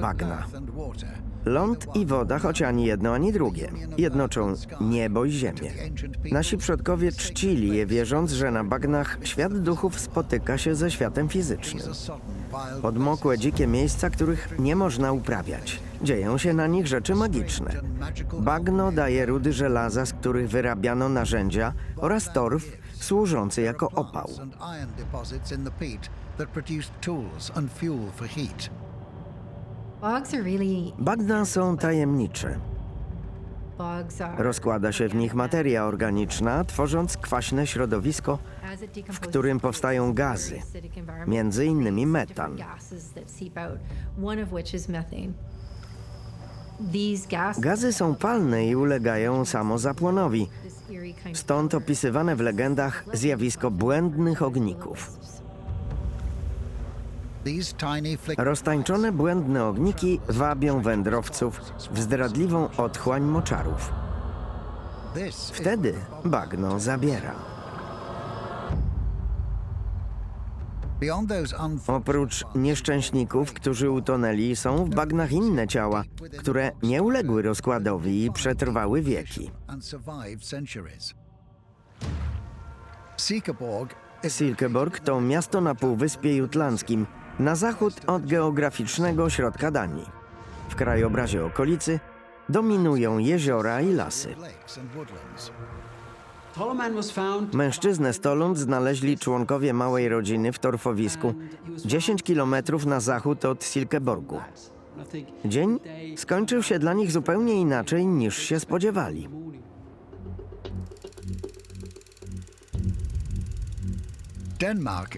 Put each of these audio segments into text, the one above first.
Bagna. Ląd i woda, choć ani jedno, ani drugie, jednoczą niebo i ziemię. Nasi przodkowie czcili je, wierząc, że na bagnach świat duchów spotyka się ze światem fizycznym. Podmokłe, dzikie miejsca, których nie można uprawiać. Dzieją się na nich rzeczy magiczne. Bagno daje rudy żelaza, z których wyrabiano narzędzia oraz torf służący jako opał. Bagna są tajemnicze. Rozkłada się w nich materia organiczna, tworząc kwaśne środowisko, w którym powstają gazy, między innymi metan. Gazy są palne i ulegają samozapłonowi, stąd opisywane w legendach zjawisko błędnych ogników. Roztańczone błędne ogniki wabią wędrowców w zdradliwą otchłań moczarów. Wtedy bagno zabiera. Oprócz nieszczęśników, którzy utonęli, są w bagnach inne ciała, które nie uległy rozkładowi i przetrwały wieki. Silkeborg to miasto na Półwyspie Jutlandzkim, na zachód od geograficznego środka Danii. W krajobrazie okolicy dominują jeziora i lasy. Mężczyznę Stolund znaleźli członkowie małej rodziny w torfowisku 10 kilometrów na zachód od Silkeborgu. Dzień skończył się dla nich zupełnie inaczej niż się spodziewali.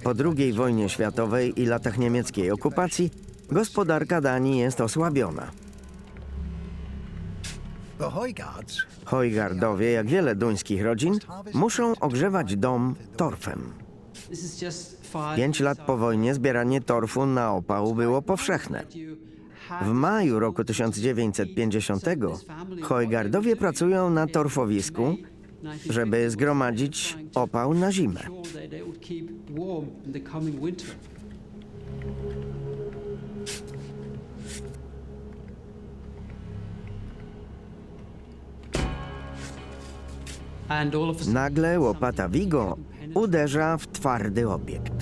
Po II wojnie światowej i latach niemieckiej okupacji gospodarka Danii jest osłabiona. Hojgardowie, jak wiele duńskich rodzin, muszą ogrzewać dom torfem. Pięć lat po wojnie zbieranie torfu na opał było powszechne. W maju roku 1950 Hojgardowie pracują na torfowisku, żeby zgromadzić opał na zimę. Nagle łopata Vigo uderza w twardy obiekt.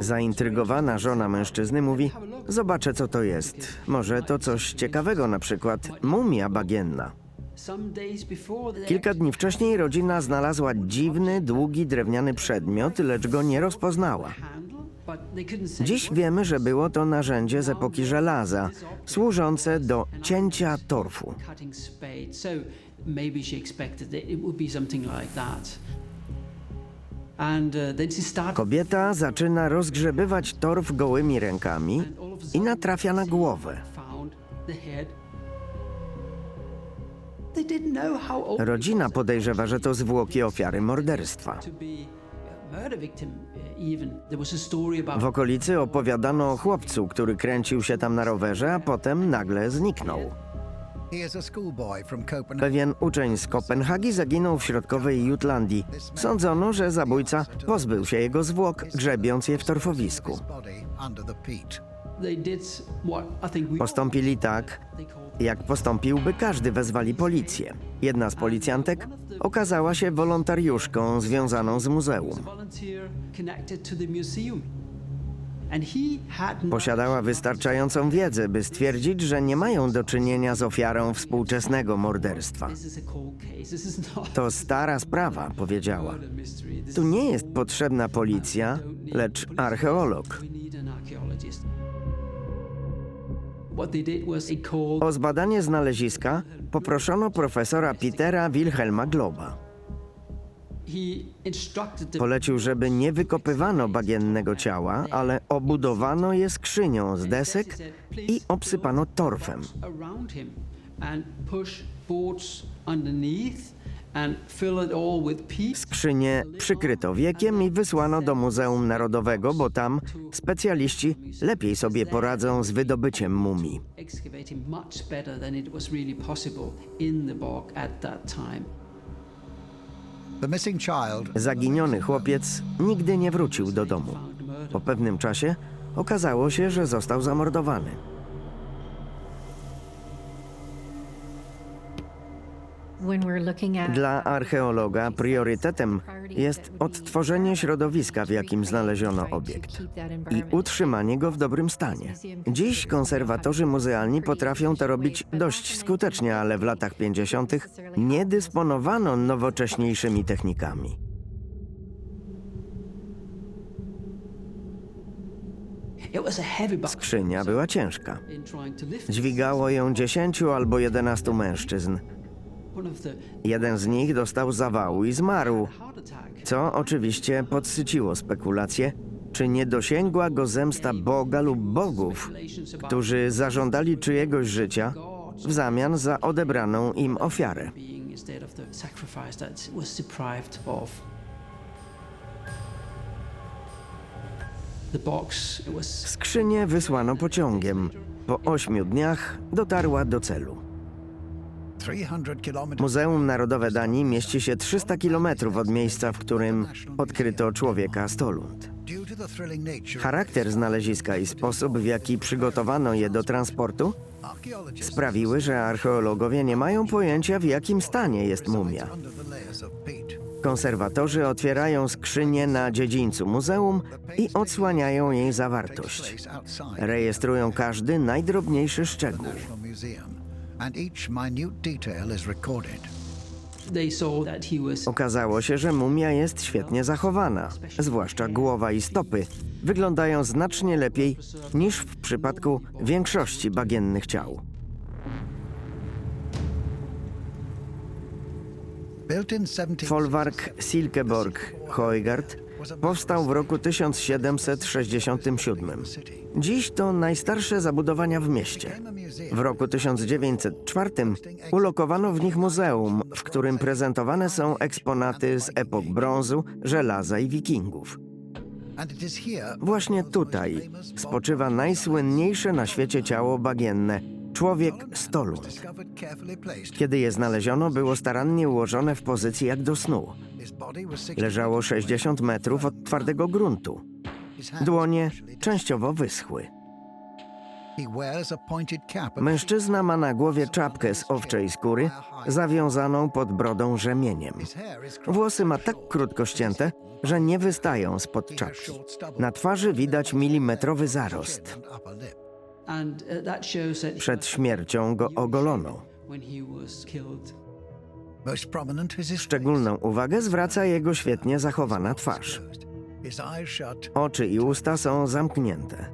Zaintrygowana żona mężczyzny mówi: Zobaczę, co to jest. Może to coś ciekawego, na przykład mumia bagienna. Kilka dni wcześniej rodzina znalazła dziwny, długi drewniany przedmiot, lecz go nie rozpoznała. Dziś wiemy, że było to narzędzie z epoki żelaza, służące do cięcia torfu. Kobieta zaczyna rozgrzebywać torf gołymi rękami i natrafia na głowę. Rodzina podejrzewa, że to zwłoki ofiary morderstwa. uh, W okolicy opowiadano o chłopcu, który kręcił się tam na rowerze, a potem nagle zniknął. Pewien uczeń z Kopenhagi zaginął w środkowej Jutlandii. Sądzono, że zabójca pozbył się jego zwłok, grzebiąc je w torfowisku. Postąpili tak, jak postąpiłby każdy, wezwali policję. Jedna z policjantek okazała się wolontariuszką związaną z muzeum. Posiadała wystarczającą wiedzę, by stwierdzić, że nie mają do czynienia z ofiarą współczesnego morderstwa. To stara sprawa, powiedziała. Tu nie jest potrzebna policja, lecz archeolog. O zbadanie znaleziska poproszono profesora Petera Wilhelma Globa. Polecił, żeby nie wykopywano bagiennego ciała, ale obudowano je skrzynią z desek i obsypano torfem. Skrzynię przykryto wiekiem i wysłano do Muzeum Narodowego, bo tam specjaliści lepiej sobie poradzą z wydobyciem mumii. Zaginiony chłopiec nigdy nie wrócił do domu. Po pewnym czasie okazało się, że został zamordowany. Dla archeologa priorytetem jest odtworzenie środowiska, w jakim znaleziono obiekt i utrzymanie go w dobrym stanie. Dziś konserwatorzy muzealni potrafią to robić dość skutecznie, ale w latach 50. nie dysponowano nowocześniejszymi technikami. Skrzynia była ciężka. Dźwigało ją 10 albo 11 mężczyzn. Jeden z nich dostał zawału i zmarł, co oczywiście podsyciło spekulacje, czy nie dosięgła go zemsta Boga lub bogów, którzy zażądali czyjegoś życia w zamian za odebraną im ofiarę. Skrzynię wysłano pociągiem. Po ośmiu dniach dotarła do celu. 300 kilometers Muzeum Narodowe Danii mieści się 300 kilometrów od miejsca, w którym odkryto człowieka Stolund. Charakter znaleziska i sposób, w jaki przygotowano je do transportu, sprawiły, że archeologowie nie mają pojęcia, w jakim stanie jest mumia. Konserwatorzy otwierają skrzynię na dziedzińcu muzeum i odsłaniają jej zawartość. Rejestrują każdy najdrobniejszy szczegół. And each minute detail is recorded. Okazało się, że mumia jest świetnie zachowana, zwłaszcza głowa i stopy. Wyglądają znacznie lepiej niż w przypadku większości bagiennych ciał. Built in 17 Folwark Silkeborg Højgaard powstał w roku 1767. Dziś to najstarsze zabudowania w mieście. W roku 1904 ulokowano w nich muzeum, w którym prezentowane są eksponaty z epok brązu, żelaza i wikingów. Właśnie tutaj spoczywa najsłynniejsze na świecie ciało bagienne człowiek carefully placed. Kiedy je znaleziono, było starannie ułożone w pozycji jak do snu. His body was 60 Leżało 60 metrów od twardego gruntu. Dłonie częściowo wyschły. Mężczyzna ma na głowie czapkę z owczej skóry, zawiązaną pod brodą rzemieniem. Włosy ma tak krótko ścięte, że nie wystają spod czapki. Na twarzy widać milimetrowy zarost. Uh, Przed śmiercią go ogolono. Szczególną uwagę zwraca jego świetnie zachowana twarz. Oczy i usta są zamknięte.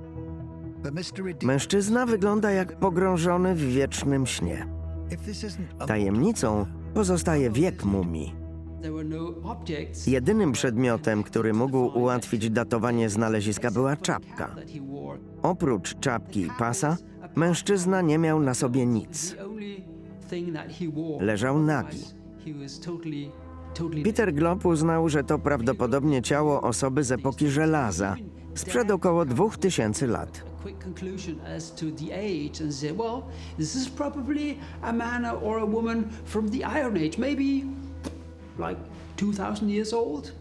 Mężczyzna wygląda jak pogrążony w wiecznym śnie. Tajemnicą pozostaje wiek mumii. No Jedynym przedmiotem, który mógł ułatwić datowanie znaleziska, była czapka. Oprócz czapki i pasa, mężczyzna nie miał na sobie nic. Leżał nagi. Peter Glob uznał, że to prawdopodobnie ciało osoby z epoki żelaza, sprzed około 2000 lat. Like 2,000 years old.